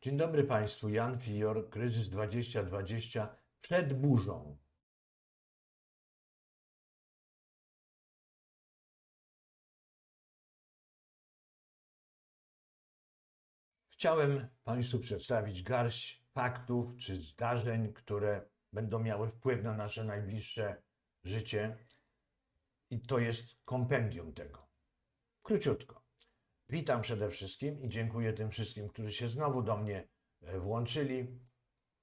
Dzień dobry Państwu. Jan Fior, Kryzys 2020 przed burzą. Chciałem Państwu przedstawić garść faktów czy zdarzeń, które będą miały wpływ na nasze najbliższe życie. I to jest kompendium tego. Króciutko. Witam przede wszystkim i dziękuję tym wszystkim, którzy się znowu do mnie e, włączyli.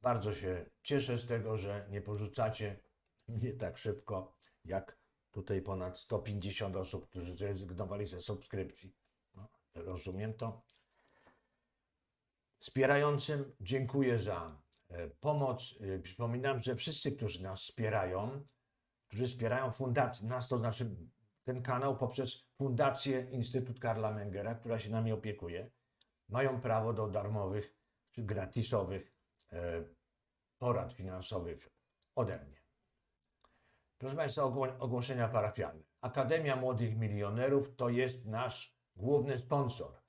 Bardzo się cieszę z tego, że nie porzucacie mnie tak szybko, jak tutaj ponad 150 osób, którzy zrezygnowali ze subskrypcji. No, rozumiem to. Wspierającym dziękuję za e, pomoc. E, Przypominam, że wszyscy, którzy nas wspierają, którzy wspierają fundację, nas to znaczy ten kanał poprzez Fundację Instytut Karla Mengera, która się nami opiekuje, mają prawo do darmowych czy gratisowych e, porad finansowych ode mnie. Proszę Państwa, ogło- ogłoszenia parafialne. Akademia Młodych Milionerów to jest nasz główny sponsor.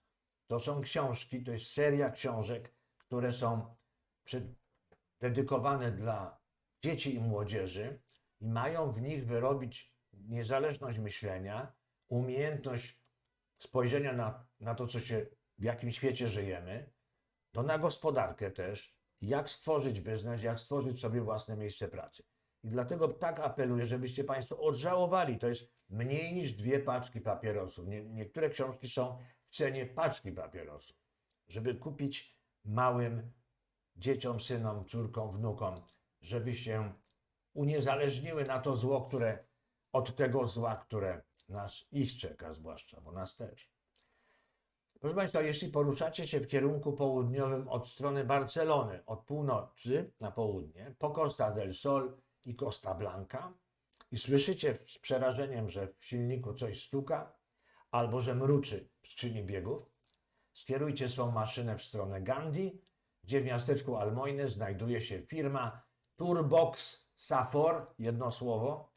To są książki, to jest seria książek, które są przy, dedykowane dla dzieci i młodzieży i mają w nich wyrobić niezależność myślenia, umiejętność spojrzenia na, na to, co się, w jakim świecie żyjemy, to na gospodarkę też, jak stworzyć biznes, jak stworzyć sobie własne miejsce pracy. I dlatego tak apeluję, żebyście Państwo odżałowali. To jest mniej niż dwie paczki papierosów. Nie, niektóre książki są w cenie paczki papierosów. Żeby kupić małym dzieciom, synom, córkom, wnukom, żeby się uniezależniły na to zło, które od tego zła, które nas ich czeka, zwłaszcza, bo nas też. Proszę Państwa, jeśli poruszacie się w kierunku południowym od strony Barcelony, od północy na południe, po Costa del Sol i Costa Blanca i słyszycie z przerażeniem, że w silniku coś stuka albo że mruczy w skrzyni biegów, skierujcie swą maszynę w stronę Gandhi, gdzie w miasteczku Almoine znajduje się firma Turbox Safor, jedno słowo,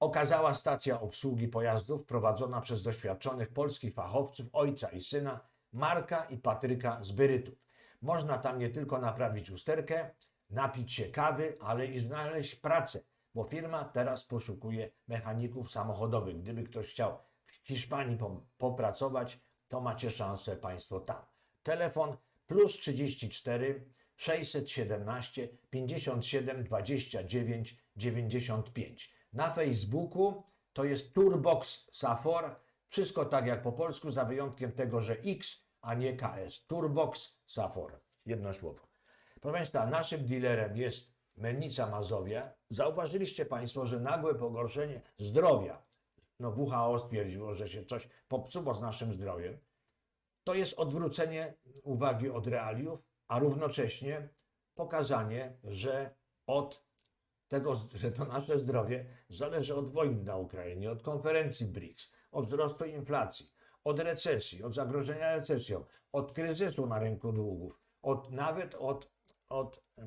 okazała stacja obsługi pojazdów prowadzona przez doświadczonych polskich fachowców, ojca i syna, Marka i Patryka z Byrytów. Można tam nie tylko naprawić usterkę, napić się kawy, ale i znaleźć pracę, bo firma teraz poszukuje mechaników samochodowych. Gdyby ktoś chciał w Hiszpanii po- popracować, to macie szansę Państwo tam. Telefon plus 34 617 57 29 95. Na Facebooku to jest Turbox Safor. Wszystko tak jak po polsku, za wyjątkiem tego, że X, a nie KS. Turbox Safor. Jedno słowo. Proszę Państwa, naszym dealerem jest Mennica Mazowia. Zauważyliście Państwo, że nagłe pogorszenie zdrowia, no WHO stwierdziło, że się coś popsuło z naszym zdrowiem, to jest odwrócenie uwagi od realiów, a równocześnie pokazanie, że od tego, że to nasze zdrowie zależy od wojny na Ukrainie, od konferencji BRICS, od wzrostu inflacji, od recesji, od zagrożenia recesją, od kryzysu na rynku długów, od, nawet od, od e,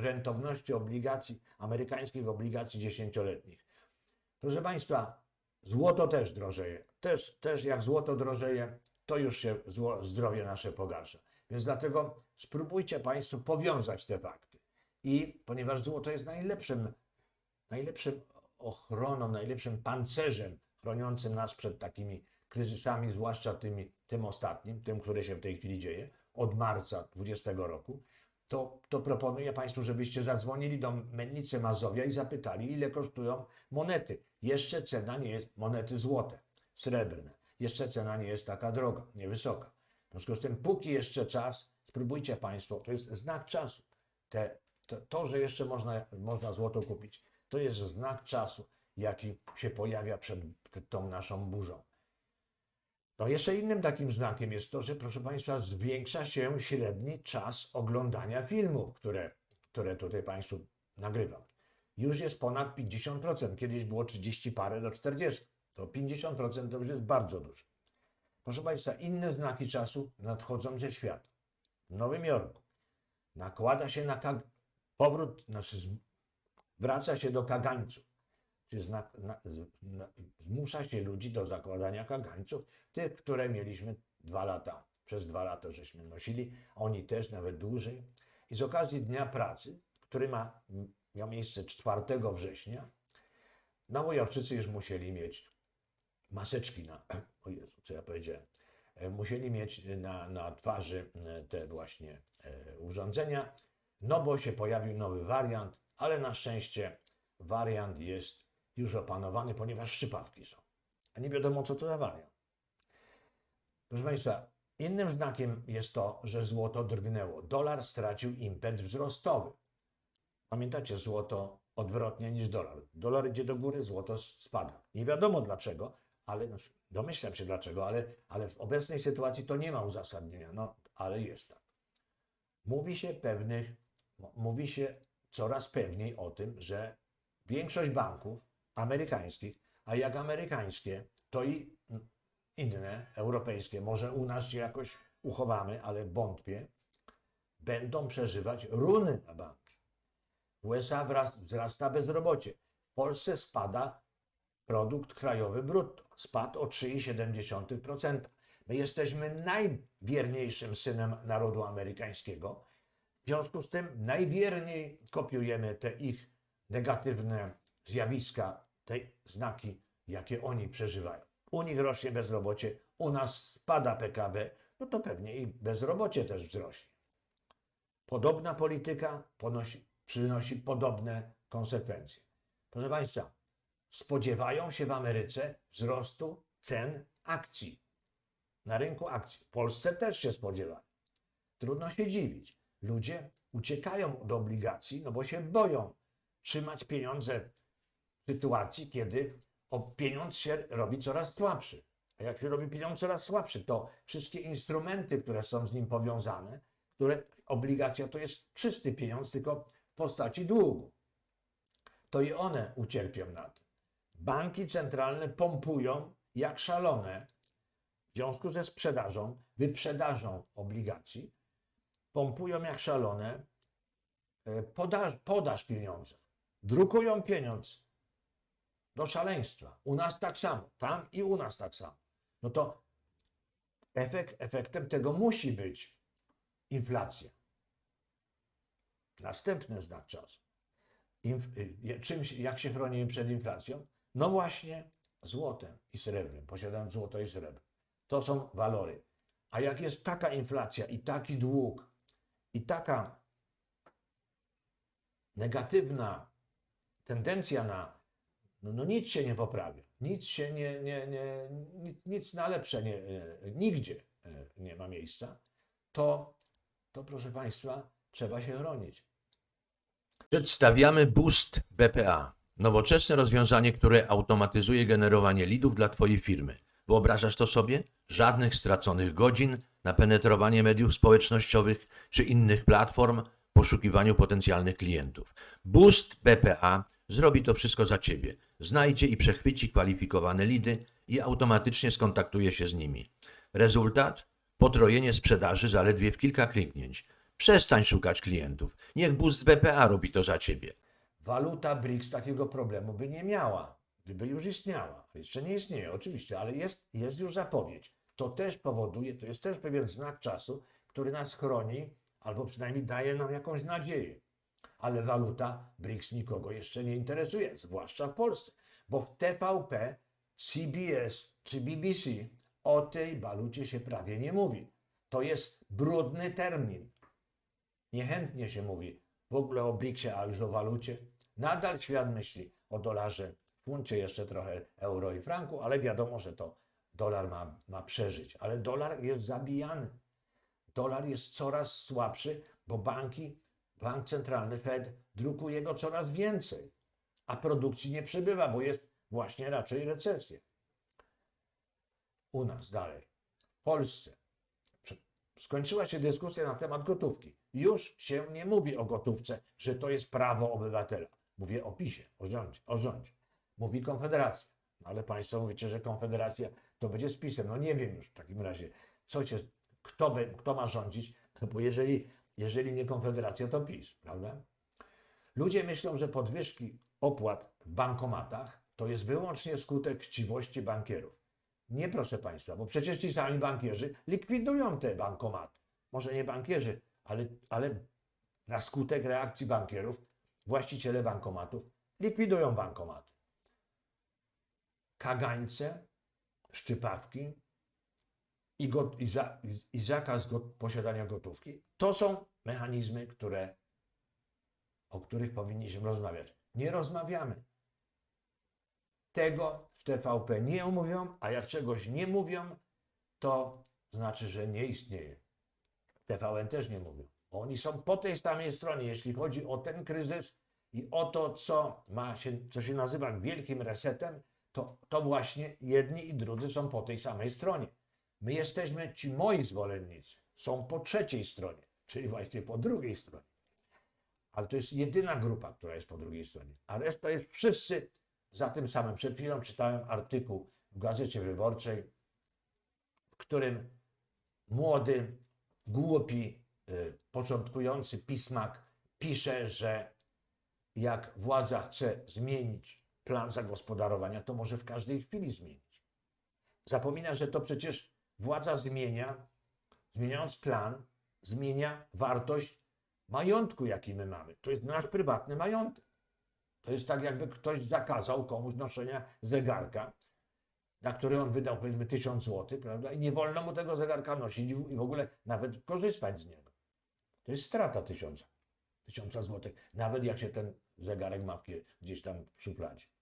rentowności obligacji, amerykańskich obligacji dziesięcioletnich. Proszę Państwa, złoto też drożeje. Też, też jak złoto drożeje, to już się zdrowie nasze pogarsza. Więc dlatego spróbujcie Państwo powiązać te fakty. I ponieważ złoto jest najlepszym, najlepszym ochroną, najlepszym pancerzem chroniącym nas przed takimi kryzysami, zwłaszcza tymi, tym ostatnim, tym, który się w tej chwili dzieje, od marca 20 roku, to, to proponuję Państwu, żebyście zadzwonili do Mennicy Mazowia i zapytali, ile kosztują monety. Jeszcze cena nie jest, monety złote, srebrne. Jeszcze cena nie jest taka droga, niewysoka. W związku z tym, póki jeszcze czas, spróbujcie Państwo, to jest znak czasu. Te, to, to, że jeszcze można, można złoto kupić, to jest znak czasu, jaki się pojawia przed tą naszą burzą. No jeszcze innym takim znakiem jest to, że proszę Państwa, zwiększa się średni czas oglądania filmów, które, które tutaj Państwu nagrywam. Już jest ponad 50%, kiedyś było 30 parę do 40. To 50% to już jest bardzo dużo. Proszę Państwa, inne znaki czasu nadchodzą ze świata. W Nowym Jorku nakłada się na. Powrót, znaczy wraca się do kagańców. Czy zna, na, na, zmusza się ludzi do zakładania kagańców, tych, które mieliśmy dwa lata przez dwa lata żeśmy nosili, oni też nawet dłużej. I z okazji Dnia Pracy, który ma, miał miejsce 4 września, Nowojorczycy już musieli mieć maseczki na, o Jezu, co ja powiedziałem, E, musieli mieć na, na twarzy e, te właśnie e, urządzenia, no bo się pojawił nowy wariant, ale na szczęście wariant jest już opanowany, ponieważ szczypawki są. A nie wiadomo, co to za wariant. Proszę Państwa, innym znakiem jest to, że złoto drgnęło. Dolar stracił impet wzrostowy. Pamiętacie, złoto odwrotnie niż dolar. Dolar idzie do góry, złoto spada. Nie wiadomo dlaczego, ale no, domyślam się dlaczego, ale, ale w obecnej sytuacji to nie ma uzasadnienia. No, ale jest tak. Mówi się pewnych, mówi się coraz pewniej o tym, że większość banków amerykańskich, a jak amerykańskie, to i inne europejskie, może u nas się jakoś uchowamy, ale wątpię, będą przeżywać runy na banki. W USA wzrasta bezrobocie. W Polsce spada produkt krajowy brutto. Spadł o 3,7%. My jesteśmy najwierniejszym synem narodu amerykańskiego. W związku z tym najwierniej kopiujemy te ich negatywne zjawiska, te znaki, jakie oni przeżywają. U nich rośnie bezrobocie, u nas spada PKB, no to pewnie i bezrobocie też wzrośnie. Podobna polityka ponosi, przynosi podobne konsekwencje. Proszę Państwa, spodziewają się w Ameryce wzrostu cen akcji. Na rynku akcji. W Polsce też się spodziewają. Trudno się dziwić. Ludzie uciekają do obligacji, no bo się boją trzymać pieniądze w sytuacji, kiedy pieniądz się robi coraz słabszy. A jak się robi pieniądz coraz słabszy, to wszystkie instrumenty, które są z nim powiązane, które obligacja to jest czysty pieniądz, tylko w postaci długu. To i one ucierpią na tym. Banki centralne pompują jak szalone w związku ze sprzedażą, wyprzedażą obligacji, pompują jak szalone e, podaż, podaż pieniądza. Drukują pieniądz do szaleństwa. U nas tak samo, tam i u nas tak samo. No to efekt, efektem tego musi być inflacja. Następny znak czasu. Inf, czymś, jak się chronimy przed inflacją? No właśnie złotem i srebrem, posiadając złoto i srebro. To są walory. A jak jest taka inflacja i taki dług i taka negatywna tendencja na, no, no nic się nie poprawia, nic się nie, nie, nie nic, na lepsze nie, e, nigdzie e, nie ma miejsca, to, to proszę Państwa, trzeba się chronić. Przedstawiamy Boost BPA. Nowoczesne rozwiązanie, które automatyzuje generowanie lidów dla Twojej firmy. Wyobrażasz to sobie? Żadnych straconych godzin na penetrowanie mediów społecznościowych czy innych platform poszukiwaniu potencjalnych klientów. Boost BPA zrobi to wszystko za Ciebie. Znajdzie i przechwyci kwalifikowane lidy i automatycznie skontaktuje się z nimi. Rezultat? Potrojenie sprzedaży zaledwie w kilka kliknięć. Przestań szukać klientów. Niech Boost BPA robi to za Ciebie. Waluta BRICS takiego problemu by nie miała, gdyby już istniała. Jeszcze nie istnieje, oczywiście, ale jest, jest już zapowiedź. To też powoduje, to jest też pewien znak czasu, który nas chroni, albo przynajmniej daje nam jakąś nadzieję. Ale waluta BRICS nikogo jeszcze nie interesuje, zwłaszcza w Polsce, bo w TVP, CBS czy BBC o tej walucie się prawie nie mówi. To jest brudny termin. Niechętnie się mówi w ogóle o BRICSie, a już o walucie. Nadal świat myśli o dolarze, funcie, jeszcze trochę euro i franku, ale wiadomo, że to dolar ma, ma przeżyć. Ale dolar jest zabijany. Dolar jest coraz słabszy, bo banki, bank centralny Fed drukuje go coraz więcej, a produkcji nie przybywa, bo jest właśnie raczej recesja. U nas dalej, w Polsce, skończyła się dyskusja na temat gotówki. Już się nie mówi o gotówce, że to jest prawo obywatela. Mówię o PiSie, o rządzie. O rządzie. Mówi Konfederacja. No ale Państwo mówicie, że Konfederacja to będzie z PiSem. No nie wiem już w takim razie, co się, kto, kto ma rządzić, no bo jeżeli, jeżeli nie Konfederacja, to PiS, prawda? Ludzie myślą, że podwyżki opłat w bankomatach to jest wyłącznie skutek chciwości bankierów. Nie, proszę Państwa, bo przecież ci sami bankierzy likwidują te bankomaty. Może nie bankierzy, ale, ale na skutek reakcji bankierów właściciele bankomatów likwidują bankomaty. Kagańce, szczypawki i, i, za, i, zakaz posiadania gotówki to są mechanizmy, które, o których powinniśmy rozmawiać. Nie rozmawiamy. Tego w TVP nie omówią, a jak czegoś nie mówią, to znaczy, że nie istnieje. TVN też nie mówią. Oni są po tej samej stronie, jeśli chodzi o ten kryzys i o to, co ma się, co się nazywa wielkim resetem, to, to właśnie jedni i drudzy są po tej samej stronie. My jesteśmy, ci moi zwolennicy, są po trzeciej stronie, czyli właśnie po drugiej stronie. Ale to jest jedyna grupa, która jest po drugiej stronie. A reszta jest wszyscy za tym samym. Przed chwilą czytałem artykuł w Gazecie Wyborczej, w którym młody, głupi, y, początkujący pismak pisze, że jak władza chce zmienić plan zagospodarowania, to może w każdej chwili zmienić. Zapomina, że to przecież władza zmienia, zmieniając plan, zmienia wartość majątku, jaki my mamy. To jest nasz prywatny majątek. To jest tak, jakby ktoś zakazał komuś noszenia zegarka, na który on wydał powiedzmy 1000 zł, prawda? I nie wolno mu tego zegarka nosić i w ogóle nawet korzystać z niego. To jest strata tysiąca, tysiąca złotych, nawet jak się ten zegarek ma gdzieś tam w szufladzie.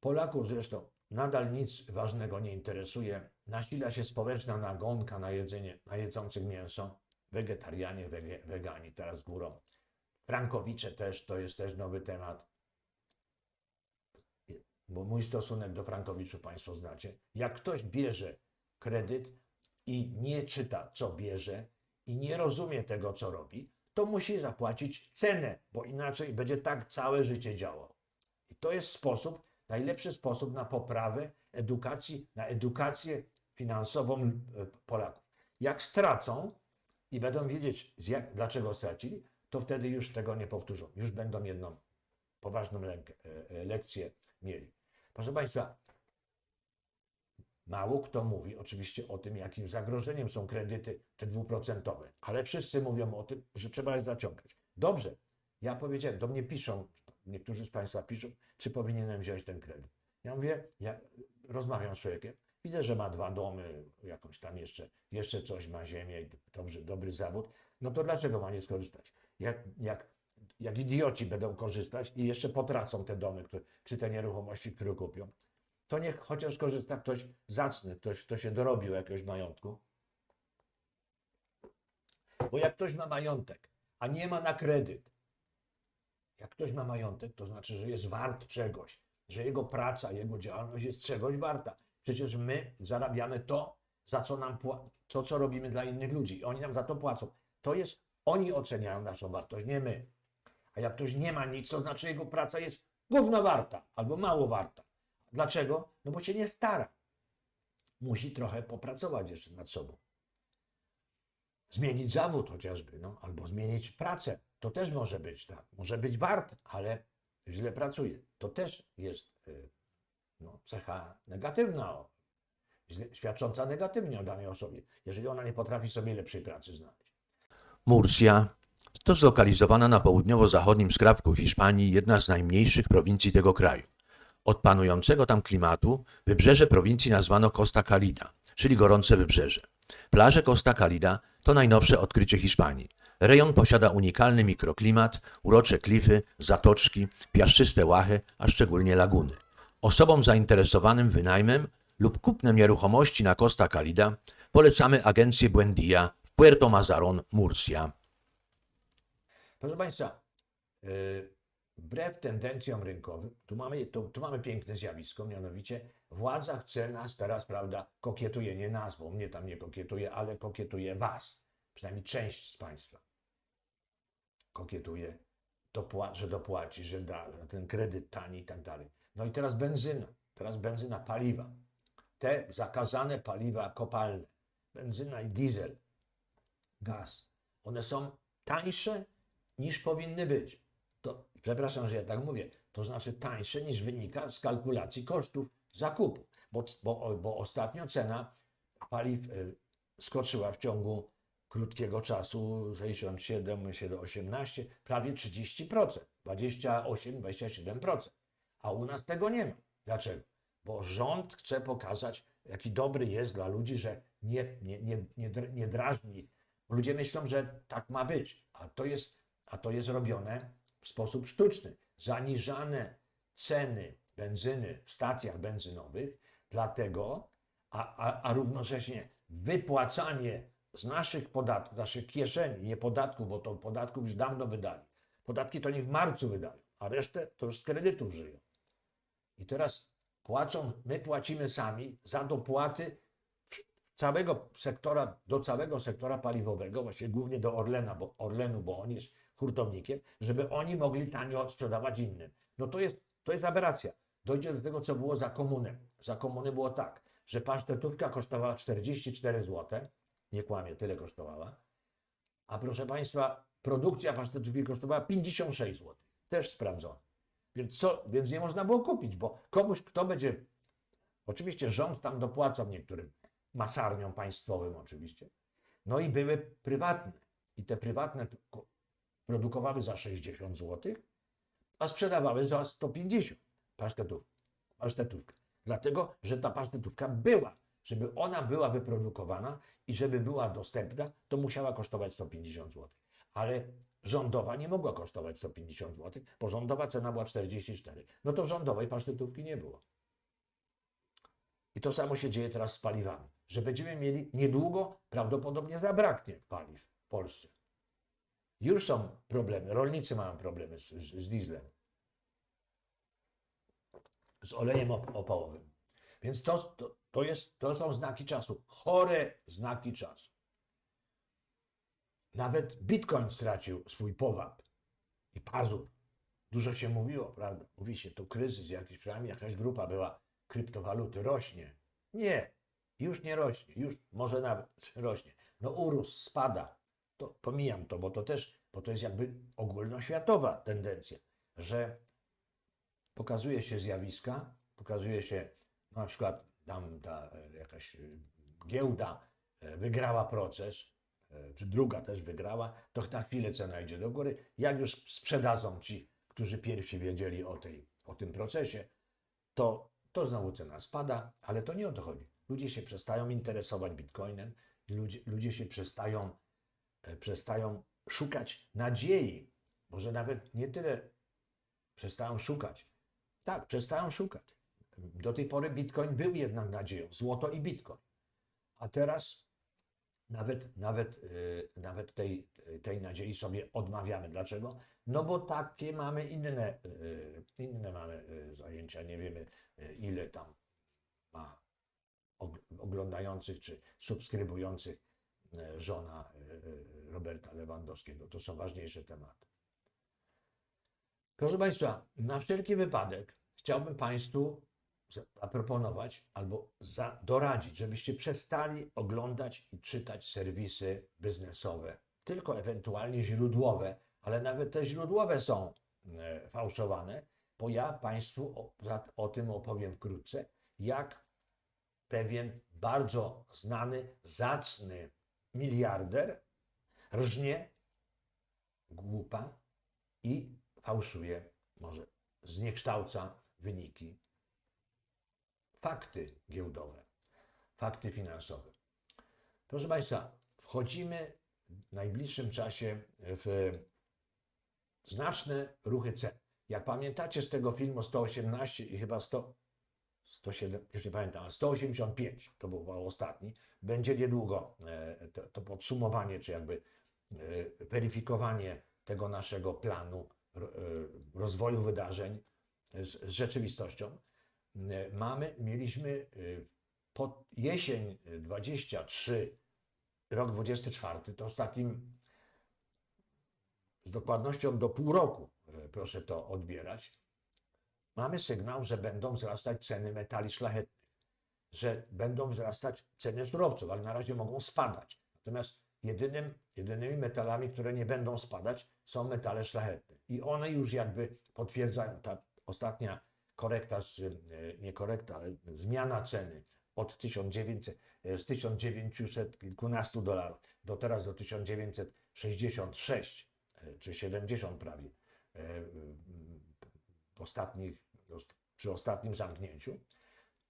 Polaków zresztą nadal nic ważnego nie interesuje. Nasila się społeczna nagonka na jedzenie, na jedzących mięso. Wegetarianie, wege, wegani teraz górą. Frankowicze też, to jest też nowy temat. Bo mój stosunek do Frankowiczów Państwo znacie. Jak ktoś bierze kredyt i nie czyta, co bierze i nie rozumie tego, co robi, to musi zapłacić cenę, bo inaczej będzie tak całe życie działał. I to jest sposób, najlepszy sposób na poprawę edukacji, na edukację finansową e, Polaków. Jak stracą i będą wiedzieć, jak, dlaczego stracili, to wtedy już tego nie powtórzą. Już będą jedną poważną e, e, lekcję mieli. Proszę Państwa, mało kto mówi oczywiście o tym, jakim zagrożeniem są kredyty te dwuprocentowe, ale wszyscy mówią o tym, że trzeba je zaciągać. Dobrze, ja powiedziałem, do mnie piszą, niektórzy z Państwa piszą, czy powinienem wziąć ten kredyt. Ja mówię, ja rozmawiam z człowiekiem, widzę, że ma dwa domy, jakąś tam jeszcze, jeszcze coś ma ziemię, i dobrze, dobry zawód, no to dlaczego ma nie skorzystać? Jak, jak, jak idioci będą korzystać i jeszcze potracą te domy, które, czy te nieruchomości, które kupią, to niech chociaż korzysta ktoś zacny, ktoś, kto się dorobił jakiegoś majątku. Bo jak ktoś ma majątek, a nie ma na kredyt, jak ktoś ma majątek, to znaczy, że jest wart czegoś, że jego praca, jego działalność jest czegoś warta. Przecież my zarabiamy to, za co nam to, co robimy dla innych ludzi. I oni nam za to płacą. To jest, oni oceniają naszą wartość, nie my. A jak ktoś nie ma nic, to znaczy jego praca jest gówno warta albo mało warta. Dlaczego? No bo się nie stara. Musi trochę popracować jeszcze nad sobą. Zmienić zawód chociażby, no, albo zmienić pracę. To też może być tak. Może być wart, ale źle pracuje. To też jest y, no, cecha negatywna, świadcząca negatywnie o danej osobie, jeżeli ona nie potrafi sobie lepszej pracy znaleźć. Murcia to zlokalizowana na południowo-zachodnim skrawku Hiszpanii jedna z najmniejszych prowincji tego kraju. Od panującego tam klimatu wybrzeże prowincji nazwano Costa Calida, czyli gorące wybrzeże. Plaże Costa Calida to najnowsze odkrycie Hiszpanii. Rejon posiada unikalny mikroklimat, urocze klify, zatoczki, piaszczyste łachy, a szczególnie laguny. Osobom zainteresowanym wynajmem lub kupnem nieruchomości na Costa Calida polecamy agencję Buendia w Puerto Mazaron, Murcia. Proszę Państwa, yy, wbrew tendencjom rynkowym, tu mamy, tu, tu mamy piękne zjawisko, mianowicie władza chce nas teraz, prawda, kokietuje, nie nazwą, mnie tam nie kokietuje, ale kokietuje Was, przynajmniej część z Państwa. Kokietuje, dopła- że dopłaci, że da, że ten kredyt tani i tak dalej. No i teraz benzyna, teraz benzyna, paliwa. Te zakazane paliwa kopalne, benzyna i diesel, gaz, one są tańsze niż powinny być. To, przepraszam, że ja tak mówię, to znaczy tańsze niż wynika z kalkulacji kosztów zakupu. bo, bo, bo ostatnio cena paliw y, skoczyła w ciągu krótkiego czasu 67, 18, prawie 30%, 28-27%. A u nas tego nie ma. Dlaczego? Bo rząd chce pokazać, jaki dobry jest dla ludzi, że nie, nie, nie, nie, nie drażni. Ludzie myślą, że tak ma być, a to jest, a to jest robione w sposób sztuczny. Zaniżane ceny benzyny w stacjach benzynowych, dlatego, a, a, a równocześnie wypłacanie z naszych podatków, naszych kieszeni, nie podatków, bo to podatków już dawno wydali. Podatki to nie w marcu wydają, a resztę to już z kredytów żyją. I teraz płacą, my płacimy sami za dopłaty całego sektora, do całego sektora paliwowego, właściwie głównie do Orlena, bo Orlenu, bo on jest hurtownikiem, żeby oni mogli tanio sprzedawać innym. No to jest, to jest aberracja. Dojdzie do tego, co było za komuny. Za komuny było tak, że pasztetówka kosztowała 44 zł, nie kłamie, tyle kosztowała, a proszę Państwa, produkcja pasztetówki kosztowała 56 zł. Też sprawdzone. Więc, co, więc nie można było kupić, bo komuś, kto będzie. Oczywiście rząd tam dopłacał niektórym masarniom państwowym, oczywiście. No i były prywatne. I te prywatne ko- produkowały za 60 zł, a sprzedawały za 150 pasztetów, pasztetówkę. Dlatego, że ta pasztetówka była. Żeby ona była wyprodukowana i żeby była dostępna, to musiała kosztować 150 zł. Ale rządowa nie mogła kosztować 150 zł, bo rządowa cena była 44. No to rządowej pasztetówki nie było. I to samo się dzieje teraz z paliwami, że będziemy mieli niedługo, prawdopodobnie zabraknie paliw w Polsce. Już są problemy, rolnicy mają problemy z, z, z dieslem, z olejem op- opałowym. Więc to, to, to, jest, to są znaki czasu, chore znaki czasu. Nawet Bitcoin stracił swój powab i pazur. Dużo się mówiło, prawda? Mówi się, to kryzys jakiś, przynajmniej jakaś grupa była, kryptowaluty rośnie. Nie, już nie rośnie, już może nawet rośnie. No urósł, spada. To pomijam to, bo to też, bo to jest jakby ogólnoświatowa tendencja, że pokazuje się zjawiska, pokazuje się na przykład tam ta e, jakaś e, giełda e, wygrała proces, czy druga też wygrała, to na chwilę cena idzie do góry. Jak już sprzedadzą ci, którzy pierwsi wiedzieli o, tej, o tym procesie, to, to znowu cena spada, ale to nie o to chodzi. Ludzie się przestają interesować bitcoinem, ludzie, ludzie się przestają, przestają szukać nadziei, może nawet nie tyle przestają szukać. Tak, przestają szukać. Do tej pory bitcoin był jednak nadzieją, złoto i bitcoin. A teraz nawet, nawet, yy, nawet tej, tej nadziei sobie odmawiamy. Dlaczego? No bo takie mamy inne, yy, inne mamy yy, zajęcia. Nie wiemy, ile tam ma og- oglądających czy subskrybujących żona Roberta Lewandowskiego. To są ważniejsze tematy. Proszę Państwa, na wszelki wypadek chciałbym Państwu zaproponować albo za, doradzić, żebyście przestali oglądać i czytać serwisy biznesowe, tylko ewentualnie źródłowe, ale nawet te źródłowe są e, fałszowane, bo ja Państwu o, o tym opowiem wkrótce, jak pewien bardzo znany, zacny miliarder rżnie, głupa i fałszuje, może zniekształca wyniki, fakty giełdowe, fakty finansowe. Proszę Państwa, wchodzimy w najbliższym czasie w znaczne ruchy cen. Jak pamiętacie z tego filmu 118 i chyba 100, 107, już nie pamiętam, ale 185, to był ostatni, będzie niedługo e, to, to podsumowanie, czy jakby e, weryfikowanie tego naszego planu e, rozwoju wydarzeń z, z rzeczywistością. E, Mamy, mieliśmy e, pod jesień 23, rok 24, to z takim z dokładnością do pół roku, proszę to odbierać, mamy sygnał, że będą wzrastać ceny metali szlachetnych, że będą wzrastać ceny surowców, ale na razie mogą spadać. Natomiast jedynym, jedynymi metalami, które nie będą spadać, są metale szlachetne. I one już jakby potwierdzają, ta ostatnia korekta, e, nie korekta, ale zmiana ceny od 1900, e, z 1900 kilkunastu dolarów do teraz do 1966 e, czy 70 prawie ostatnich, przy ostatnim zamknięciu,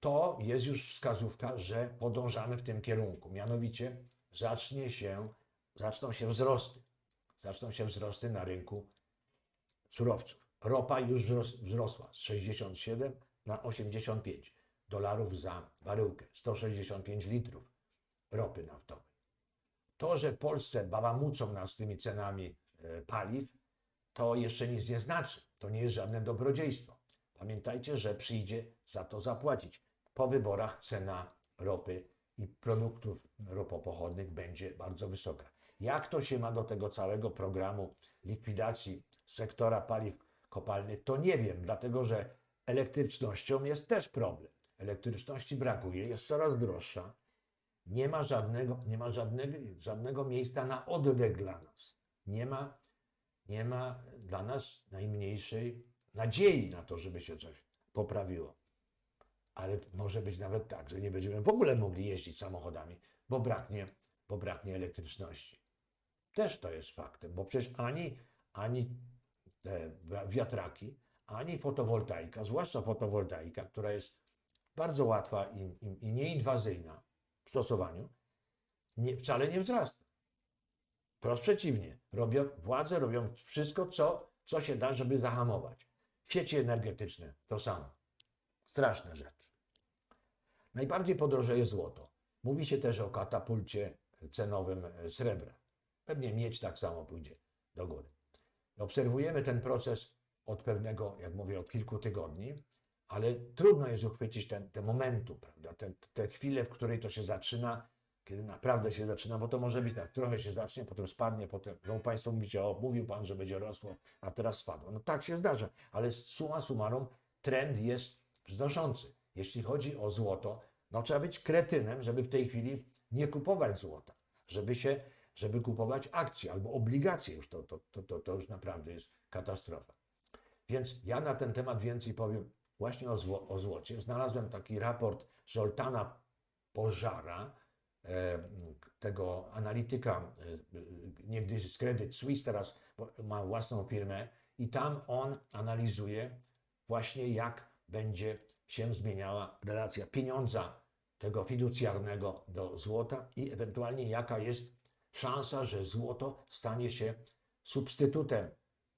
to jest już wskazówka, że podążamy w tym kierunku. Mianowicie zacznie się, zaczną się wzrosty. Zaczną się wzrosty na rynku surowców. Ropa już wzros- wzrosła z 67 na 85 dolarów za baryłkę, 165 litrów ropy naftowej. To, że Polsce bałamucą nas tymi cenami e, paliw, to jeszcze nic nie znaczy. To nie jest żadne dobrodziejstwo. Pamiętajcie, że przyjdzie za to zapłacić. Po wyborach cena ropy i produktów ropopochodnych będzie bardzo wysoka. Jak to się ma do tego całego programu likwidacji sektora paliw kopalnych, to nie wiem, dlatego że elektrycznością jest też problem. Elektryczności brakuje, jest coraz droższa. Nie ma żadnego, nie ma żadnego, żadnego miejsca na oddech dla nas. Nie ma, nie ma dla nas najmniejszej nadziei na to, żeby się coś poprawiło. Ale może być nawet tak, że nie będziemy w ogóle mogli jeździć samochodami, bo braknie, bo braknie elektryczności. Też to jest faktem, bo przecież ani, ani te wiatraki, ani fotowoltaika, zwłaszcza fotowoltaika, która jest bardzo łatwa i, i, i nieinwazyjna w stosowaniu, nie, wcale nie wzrasta. Wprost przeciwnie. Robią, władze robią wszystko, co, co się da, żeby zahamować. Sieci energetyczne to samo. Straszna rzecz. Najbardziej podrożeje złoto. Mówi się też o katapulcie cenowym e, srebra. Pewnie miedź tak samo pójdzie do góry. Obserwujemy ten proces od pewnego, jak mówię, od kilku tygodni, ale trudno jest uchwycić ten, ten momentu, prawda? Te, te chwile, w której to się zaczyna, kiedy naprawdę się zaczyna, bo to może być tak, trochę się zacznie, potem spadnie, potem, no Państwo mówicie, o, mówił Pan, że będzie rosło, a teraz spadło. No tak się zdarza, ale summa summarum trend jest wznoszący. Jeśli chodzi o złoto, no trzeba być kretynem, żeby w tej chwili nie kupować złota, żeby się, żeby kupować akcje albo obligacje już, to, to, to, to, to już naprawdę jest katastrofa. Więc ja na ten temat więcej powiem właśnie o, zło, o złocie. Znalazłem taki raport Zoltana Pożara, e, tego analityka, e, niegdyś z Credit Suisse, teraz ma własną firmę i tam on analizuje właśnie jak będzie się zmieniała relacja pieniądza tego fiducjarnego do złota i ewentualnie jaka jest szansa, że złoto stanie się substytutem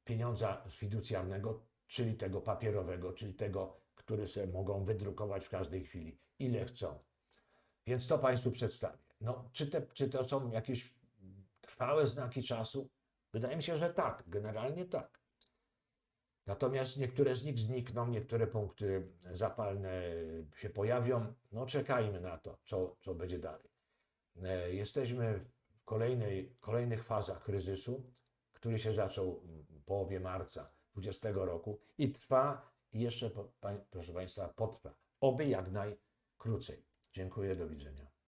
pieniądza fiducjarnego, czyli tego papierowego, czyli tego, który sobie mogą wydrukować w każdej chwili, ile chcą. Więc to Państwu przedstawię. No, czy, te, czy to są jakieś trwałe znaki czasu? Wydaje mi się, że tak, generalnie tak. Natomiast niektóre z nich znikną, niektóre punkty zapalne się pojawią. No czekajmy na to, co, co będzie dalej. E, Jesteśmy kolejnej, kolejnych fazach kryzysu, który się zaczął w połowie marca 2020 roku i trwa i jeszcze, proszę Państwa, potrwa. Oby jak najkrócej. Dziękuję, do widzenia.